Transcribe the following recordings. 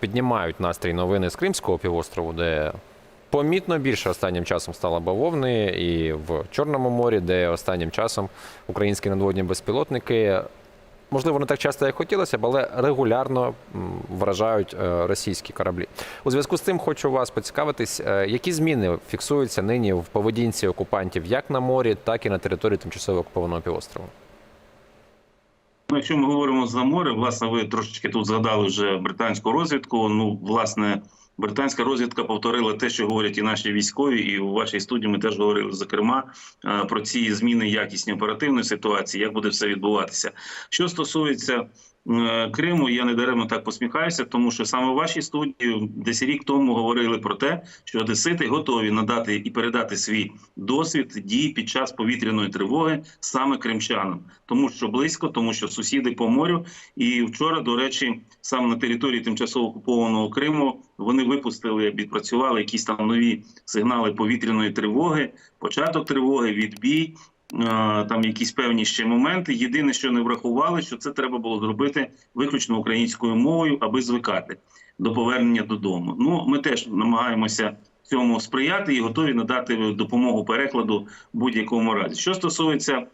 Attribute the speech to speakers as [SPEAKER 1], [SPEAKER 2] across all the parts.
[SPEAKER 1] Піднімають настрій новини з Кримського півострову, де помітно більше останнім часом стало бавовни, і в Чорному морі, де останнім часом українські надводні безпілотники, можливо, не так часто, як хотілося б, але регулярно вражають е, російські кораблі. У зв'язку з цим хочу вас поцікавитись, е, які зміни фіксуються нині в поведінці окупантів як на морі, так і на території тимчасово окупованого півострову.
[SPEAKER 2] Ну, якщо ми говоримо за море, власне, ви трошечки тут згадали вже британську розвідку. Ну, власне, британська розвідка повторила те, що говорять і наші військові, і у вашій студії ми теж говорили зокрема е, про ці зміни якісні оперативної ситуації, як буде все відбуватися. Що стосується Криму, я не даремно так посміхаюся, тому що саме в вашій студії десь рік тому говорили про те, що одесити готові надати і передати свій досвід дій під час повітряної тривоги саме кримчанам, тому що близько, тому що сусіди по морю. І вчора, до речі, саме на території тимчасово окупованого Криму вони випустили, відпрацювали якісь там нові сигнали повітряної тривоги, початок тривоги, відбій. Е, Там якісь певні ще моменти. Єдине, що не врахували, що це треба було зробити виключно українською мовою, аби звикати до повернення додому. Ну, ми теж намагаємося цьому сприяти і готові надати допомогу перекладу будь-якому разі. Що стосується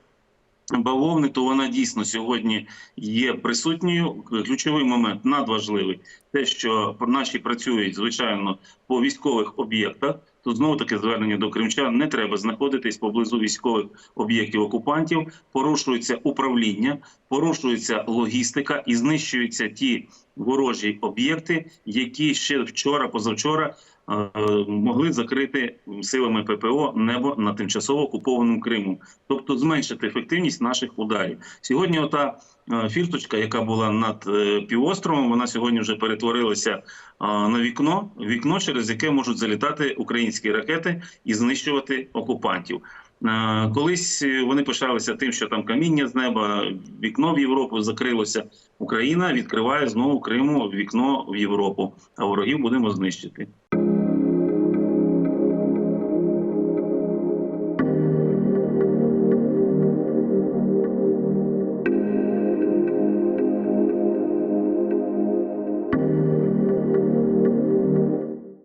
[SPEAKER 2] бавовни, то вона дійсно сьогодні є присутньою. Ключовий момент надважливий те, що наші працюють звичайно по військових об'єктах. Тут знову таке звернення до кримчан не треба знаходитись поблизу військових об'єктів окупантів. Порушується управління, порушується логістика і знищуються ті ворожі об'єкти, які ще вчора, позавчора могли закрити силами ППО небо на тимчасово окупованому Криму, тобто зменшити ефективність наших ударів. Сьогодні, ота е, фірточка, яка була над е, півостровом, вона сьогодні вже перетворилася е, на вікно, вікно, через яке можуть залітати українські ракети і знищувати окупантів. Е, Колись е, вони пишалися тим, що там каміння з неба, вікно в Європу закрилося. Україна відкриває знову Криму вікно в Європу, а ворогів будемо знищити.